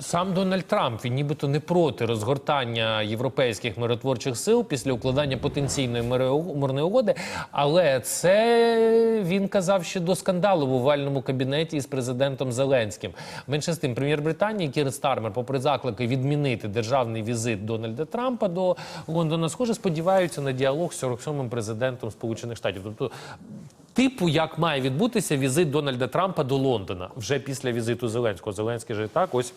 Сам Дональд Трамп він нібито не проти розгортання європейських миротворчих сил після укладання потенційної мирної угоди, але це він казав ще до скандалу в овальному кабінеті із президентом Зеленським. Менше з тим, прем'єр Британії Кір Стармер, попри заклики відмінити державний візит Дональда Трампа до Лондона, схоже, сподіваються на діалог з 47-м президентом Сполучених Штатів. Тобто Типу, як має відбутися візит Дональда Трампа до Лондона вже після візиту Зеленського. Зеленський же так ось.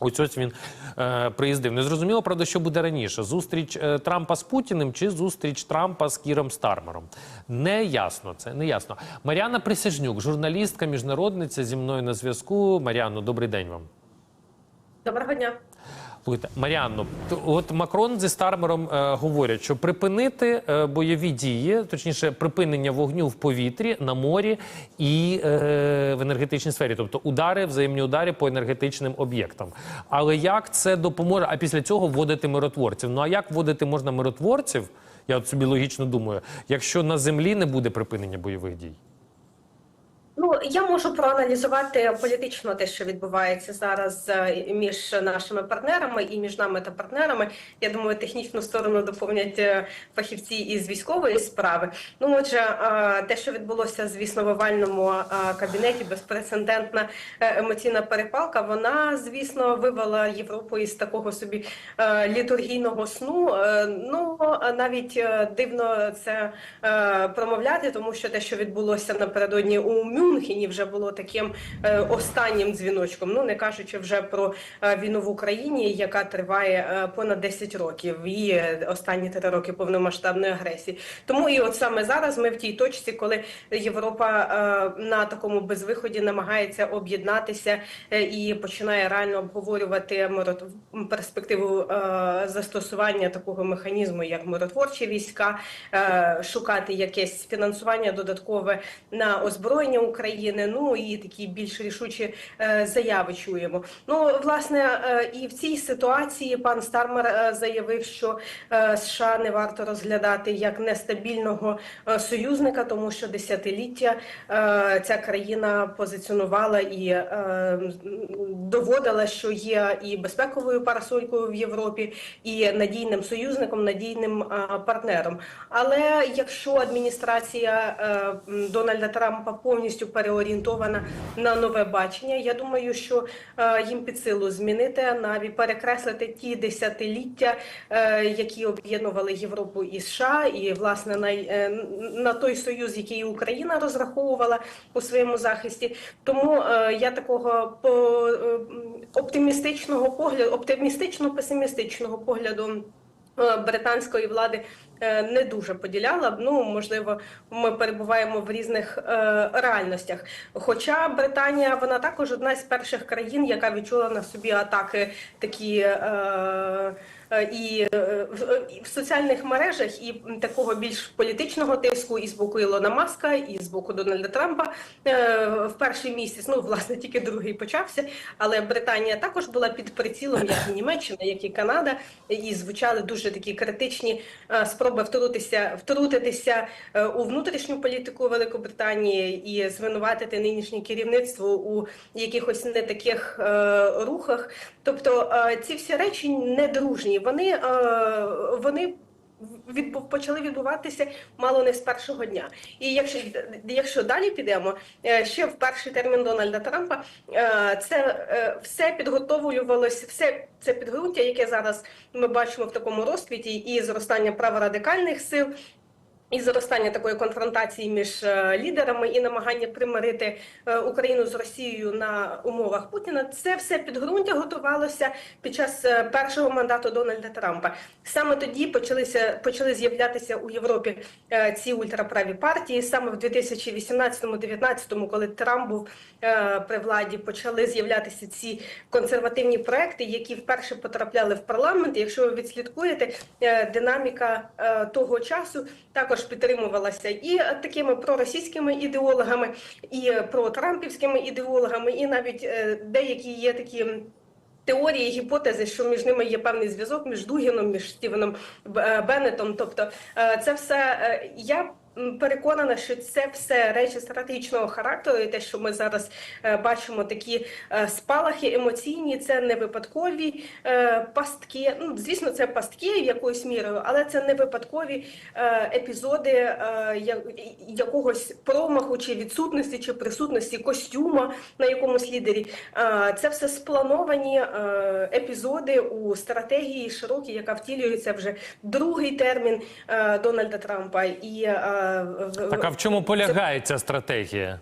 Ось ось він е, приїздив. Не зрозуміло, правда, що буде раніше: зустріч е, Трампа з Путіним чи зустріч Трампа з Кіром Стармером. Не ясно це, не ясно. Мар'яна Присяжнюк, журналістка, міжнародниця зі мною на зв'язку. Мар'яно, добрий день вам. Доброго дня. Маріанно, от Макрон зі Стармером е, говорять, що припинити е, бойові дії, точніше, припинення вогню в повітрі, на морі і е, в енергетичній сфері, тобто удари, взаємні удари по енергетичним об'єктам. Але як це допоможе? А після цього вводити миротворців? Ну а як вводити можна миротворців? Я от собі логічно думаю, якщо на землі не буде припинення бойових дій. Ну я можу проаналізувати політично те, що відбувається зараз е, між нашими партнерами і між нами та партнерами. Я думаю, технічну сторону доповнять е, фахівці із військової справи. Ну, отже, е, те, що відбулося, звісно, в овальному кабінеті, безпрецедентна емоційна перепалка. Вона, звісно, вивела Європу із такого собі літургійного сну. Ну навіть дивно це промовляти, тому що те, що відбулося напередодні у Мюнхені, вже було таким е, останнім дзвіночком. Ну не кажучи вже про е, війну в Україні, яка триває е, понад 10 років, і останні три роки повномасштабної агресії. Тому і от саме зараз ми в тій точці, коли Європа на такому безвиході намагається об'єднатися і починає реально обговорювати перспективу застосування такого механізму, як миротворчі війська, шукати якесь фінансування додаткове на озброєння України. Ну і такі більш рішучі е, заяви чуємо. Ну власне, е, і в цій ситуації пан Стармер е, заявив, що США не варто розглядати як нестабільного союзника, тому що десятиліття ця країна позиціонувала і доводила, що є і безпековою парасолькою в Європі, і надійним союзником, надійним партнером. Але якщо адміністрація Дональда Трампа повністю переорієнтована на нове бачення, я думаю, що е, їм під силу змінити навіть перекреслити ті десятиліття, е, які об'єднували Європу і США, і власне на, е, на той союз, який Україна розраховувала у своєму захисті. Тому я такого по оптимістичного погляду, оптимістично-песимістичного погляду. Британської влади не дуже поділяла б. Ну можливо, ми перебуваємо в різних е, реальностях. Хоча Британія вона також одна з перших країн, яка відчула на собі атаки такі. Е, е, і е, в, соціальних мережах, і такого більш політичного тиску і з боку Ілона Маска, і з боку Дональда Трампа в перший місяць. Ну власне тільки другий почався. Але Британія також була під прицілом, як і Німеччина, як і Канада, і звучали дуже такі критичні спроби втрутитися, втрутитися у внутрішню політику Великобританії і звинуватити нинішнє керівництво у якихось не таких рухах. Тобто ці всі речі недружні. Вони, е, вони відбув почали відбуватися мало не з першого дня. І якщо якщо далі підемо, е, ще в перший термін Дональда Трампа е, це все підготовлювалося, все це підґрунтя, яке зараз ми бачимо в такому розквіті, і зростання праворадикальних сил. І зростання такої конфронтації між е, лідерами і намагання примирити е, Україну з Росією на умовах Путіна, це все підґрунтя готувалося під час е, першого мандату Дональда Трампа. Саме тоді почалися почали з'являтися у Європі ці ультраправі партії. Саме в 2018-2019, коли Трамп був при владі, почали з'являтися ці консервативні проекти, які вперше потрапляли в парламент. Якщо ви відслідкуєте, динаміка того часу також підтримувалася і такими проросійськими ідеологами, і протрампівськими ідеологами, і навіть е, деякі є такі. Теорії, гіпотези, що між ними є певний зв'язок між Дугіном, між Стівеном е, Беннетом. Тобто, е, це все я переконана, що це все речі стратегічного характеру, і те, що ми зараз е, бачимо, такі е, спалахи емоційні, це не випадкові е, пастки. Ну, звісно, це пастки якоюсь мірою, але це не випадкові епізоди якогось промаху чи відсутності, чи присутності костюма на якомусь лідері. Це все сплановані епізоди у стратегії широкій, яка втілюється вже другий термін Дональда Трампа. І Так а в чому полягає ця стратегія?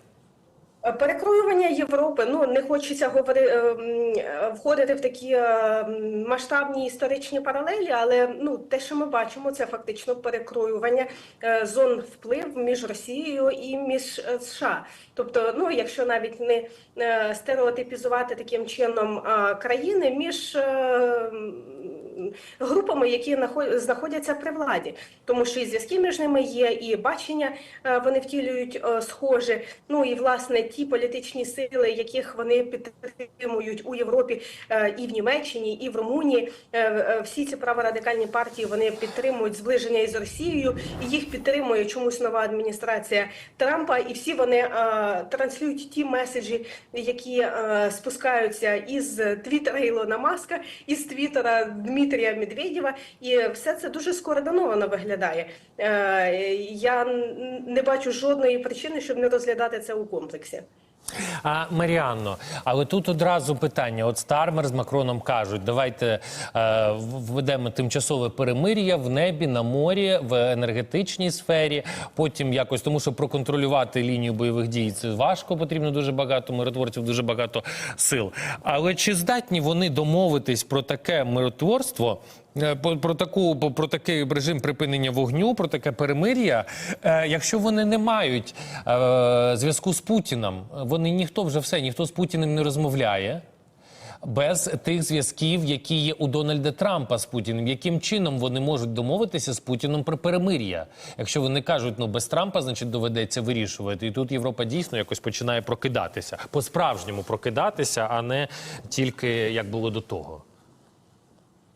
Перекроювання Європи, ну не хочеться говори, е, е, входити в такі е, масштабні історичні паралелі, але ну те, що ми бачимо, це фактично перекроювання зон вплив між Росією і між США. Тобто, ну якщо навіть не стереотипізувати таким чином країни між групами, які нахо- знаходяться при владі, тому що і зв'язки між ними є, і бачення е, вони втілюють е, схоже. Ну і власне ті політичні сили, яких вони підтримують у Європі е, і в Німеччині, і в Румунії, всі ці праворадикальні партії вони підтримують зближення із Росією, і їх підтримує чомусь нова адміністрація Трампа, і всі вони транслюють ті меседжі, які спускаються із Твіттера Ілона Маска, із Твіттера Дмитрія Медведєва, і все це дуже скоординовано виглядає. Е, Я не бачу жодної причини, щоб не розглядати це у комплексі. А Маріанно, але тут одразу питання: от Стармер з Макроном кажуть, давайте е, введемо тимчасове перемир'я в небі, на морі, в енергетичній сфері. Потім якось тому, що проконтролювати лінію бойових дій це важко, потрібно дуже багато миротворців, дуже багато сил. Але чи здатні вони домовитись про таке миротворство? Е, Про, таку про, такий режим припинення вогню, про таке перемир'я, е, якщо вони не мають е, зв'язку з Путіном, вони ніхто вже все, ніхто з Путіним не розмовляє. Без тих зв'язків, які є у Дональда Трампа з Путіним, яким чином вони можуть домовитися з Путіном про перемир'я? Якщо вони кажуть, ну без Трампа, значить доведеться вирішувати. І тут Європа дійсно якось починає прокидатися, по-справжньому прокидатися, а не тільки як було до того.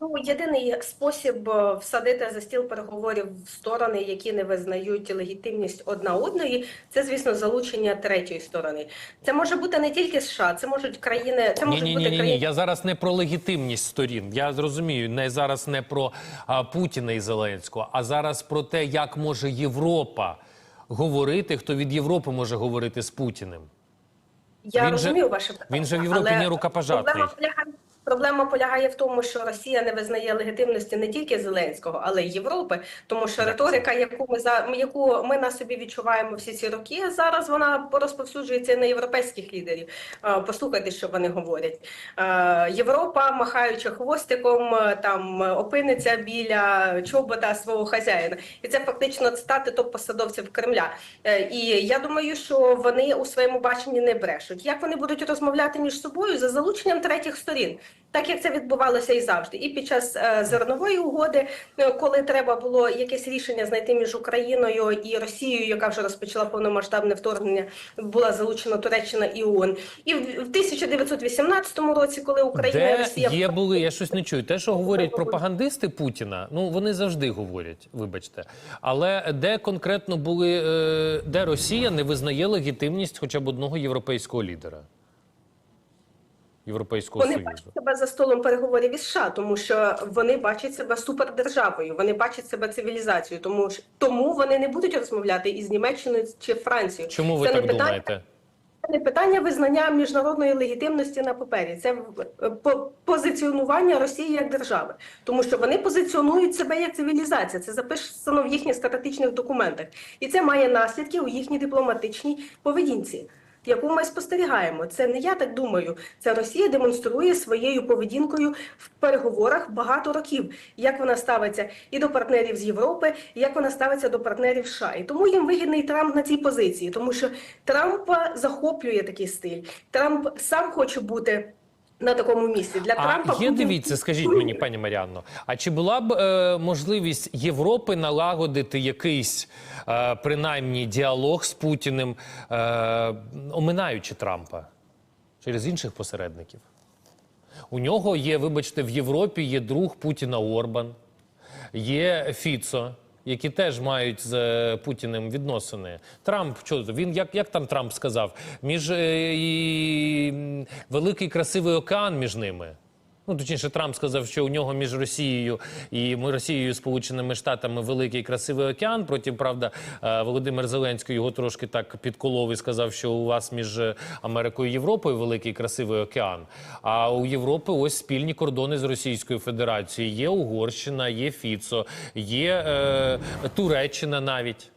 Ну, єдиний спосіб е, всадити за стіл переговорів в сторони, які не визнають легітимність одна одної, це звісно залучення третьої сторони. Це може бути не тільки США, це можуть країни, це Ні, можуть ні, бути ні, ні, ні. країни. Я зараз не про легітимність сторін. Я зрозумію, не зараз не про а, Путіна і Зеленського, а зараз про те, як може Європа говорити, хто від Європи може говорити з Путіним. Я Він же- розумію ваше питання. він же в Європі але не рукопожатний. Проблема полягає, проблема полягає в тому, що Росія не визнає легітимності не тільки Зеленського, але й Європи. Тому що риторика, яку ми за яку ми на собі відчуваємо всі ці роки, зараз вона розповсюджується на європейських лідерів. Послухайте, що вони говорять. Європа, махаючи хвостиком, там опиниться біля чобота свого хазяїна, і це фактично цитати топ-посадовців Кремля. Е, І я думаю, що вони у своєму баченні не брешуть. Як вони будуть розмовляти між собою за залученням третіх сторін, так як це відбувалося і завжди, і під час е, зернової угоди, е, коли треба було якесь рішення знайти між Україною і Росією, яка вже розпочала повномасштабне вторгнення, була залучена Туреччина і ООН. І в в 1918 році, коли Україна і Росія є були, я щось не чую. Те, що говорять пропагандисти Путіна, ну вони завжди говорять, вибачте. Але де конкретно були, е, де Росія не визнає легітимність хоча б одного європейського лідера? Європейського Вони Союзу. бачать себе за столом переговорів із США, тому що вони бачать себе супердержавою, вони бачать себе цивілізацією, тому тому вони не будуть розмовляти із Німеччиною чи Францією. Чому ви Це так не питання, думаєте? це не питання визнання міжнародної легітимності на папері. Це е, позиціонування Росії як держави, тому що вони позиціонують себе як цивілізація. Це записано в їхніх стратегічних документах, і це має наслідки у їхній дипломатичній поведінці. Яку ми спостерігаємо, це не я так думаю. Це Росія демонструє своєю поведінкою в переговорах багато років, як вона ставиться і до партнерів з Європи, і як вона ставиться до партнерів США. І тому їм вигідний Трамп на цій позиції, тому що Трампа захоплює такий стиль. Трамп сам хоче бути на такому місці. Для Трампа А є дивіться, скажіть мені, пані Маріанно, а чи була б е, можливість Європи налагодити якийсь е, принаймні діалог з Путіним, е, оминаючи Трампа через інших посередників? У нього є, вибачте, в Європі є друг Путіна Орбан, є Фіцо. Які теж мають з е, Путіним відносини. Трамп, що він як, як там Трамп сказав? Між е, і, великий красивий океан між ними. Ну, точніше, Трамп сказав, що у нього між Росією і Росією Сполученими Штатами великий красивий океан. Потім, правда, е, Володимир Зеленський його трошки так підколов і сказав, що у вас між Америкою і Європою великий красивий океан. А у Європи ось спільні кордони з Російською Федерацією. Є Угорщина, є Фіцо, є е, Туреччина навіть.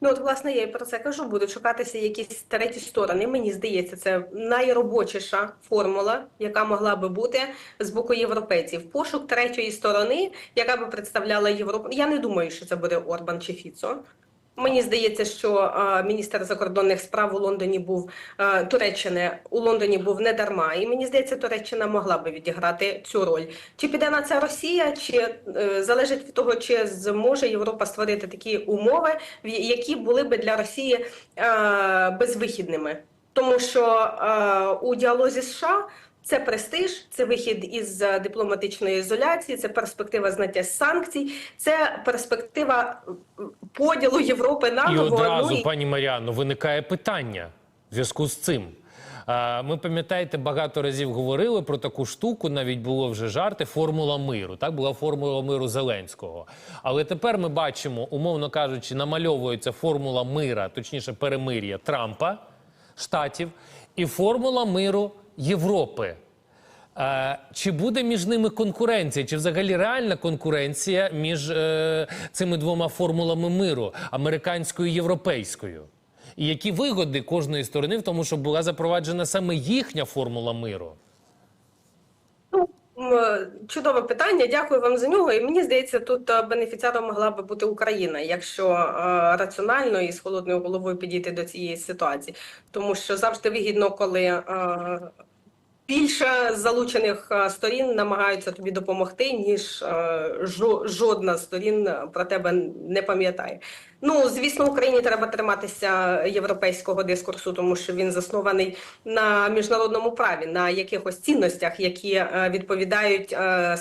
Ну, от, власне, я і про це кажу. Будуть шукатися якісь треті сторони. Мені здається, це найробочіша формула, яка могла би бути з боку європейців. Пошук третьої сторони, яка би представляла Європу. Я не думаю, що це буде Орбан чи Фіцо. Мені здається, що е, міністр закордонних справ у Лондоні був е, Туреччини у Лондоні був не дарма, і мені здається, Туреччина могла би відіграти цю роль. Чи піде на це Росія, чи е, залежить від того, чи зможе Європа створити такі умови, які були би для Росії безвихідними, тому що у діалозі США. Це престиж, це вихід із дипломатичної ізоляції, це перспектива зняття санкцій, це перспектива поділу Європи на І одразу, Ну, і- пані Маріано, виникає питання в зв'язку з цим. Ми пам'ятаєте, багато разів говорили про таку штуку. Навіть було вже жарти. Формула миру. Так була формула миру Зеленського. Але тепер ми бачимо, умовно кажучи, намальовується формула мира, точніше, перемир'я Трампа, штатів, і формула миру Європи. Чи буде між ними конкуренція? Чи взагалі реальна конкуренція між е, цими двома формулами миру американською і європейською? І які вигоди кожної сторони в тому, щоб була запроваджена саме їхня формула миру? Ну, чудове питання. Дякую вам за нього. І мені здається, тут е, бенефіціаром могла би бути Україна, якщо е, раціонально і з холодною головою підійти до цієї ситуації, тому що завжди вигідно, коли. Е, Більше залучених е, сторін намагаються тобі допомогти, ніж е, жодна сторін про тебе не пам'ятає. Ну, звісно, Україні треба триматися європейського дискурсу, тому що він заснований на міжнародному праві, на якихось цінностях, які е, відповідають е,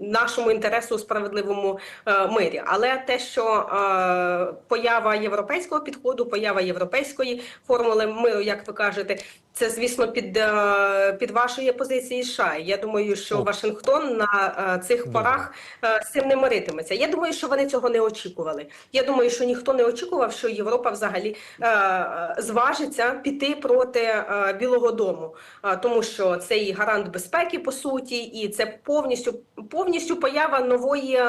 нашому інтересу у справедливому е, мирі. Але те, що е, поява європейського підходу, поява європейської формули миру, як ви кажете, це звісно під, е, під вашої позиції США. Я думаю, що О. Вашингтон на е, цих порах е, з цим не миритиметься. Я думаю, що вони цього не очікували. Я думаю, що ніхто не очікував, що Європа взагалі зважиться піти проти Білого Дому, тому що це і гарант безпеки по суті, і це повністю повністю поява нової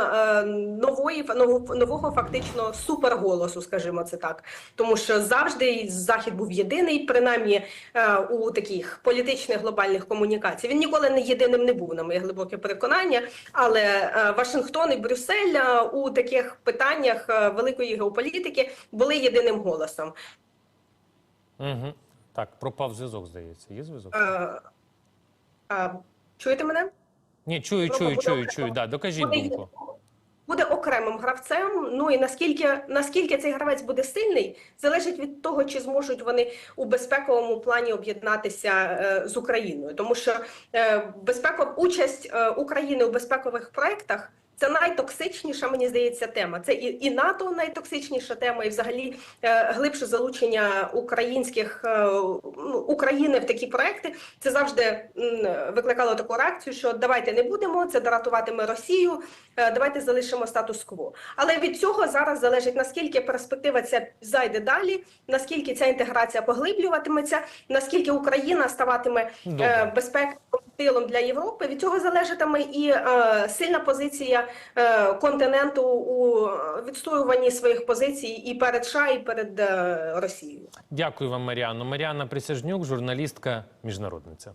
нової нового, нового фактично суперголосу, скажімо це так. Тому що завжди захід був єдиний, принаймні у таких політичних глобальних комунікацій. Він ніколи не єдиним не був, на моє глибоке переконання. Але е, Вашингтон і Брюссель е, у таких питаннях е, великої геополітики були єдиним голосом. Угу. Так, пропав зв'язок, здається. Є зв'язок? Е, е, чуєте мене? Ні, чую, чую, чую, чую. Да, докажіть думку. Буде окремим гравцем. Ну і наскільки наскільки цей гравець буде сильний, залежить від того, чи зможуть вони у безпековому плані об'єднатися е, з Україною, тому що е, безпекова участь е, України у безпекових проектах. Це найтоксичніша, мені здається, тема. Це і, і НАТО найтоксичніша тема, і взагалі е, глибше залучення українських е, ну, України в такі проекти. Це завжди м, викликало таку реакцію, що давайте не будемо, це дратуватиме Росію. Е, Давайте залишимо статус-кво. Але від цього зараз залежить наскільки перспектива ця зайде далі, наскільки ця інтеграція поглиблюватиметься, наскільки Україна ставатиме е, безпековим тилом для Європи. Від цього залежатиме і е, сильна позиція континенту у відстоюванні своїх позицій і перед США, і перед е, Росією. Дякую вам, Маріано. Маріана Присяжнюк, журналістка, міжнародниця.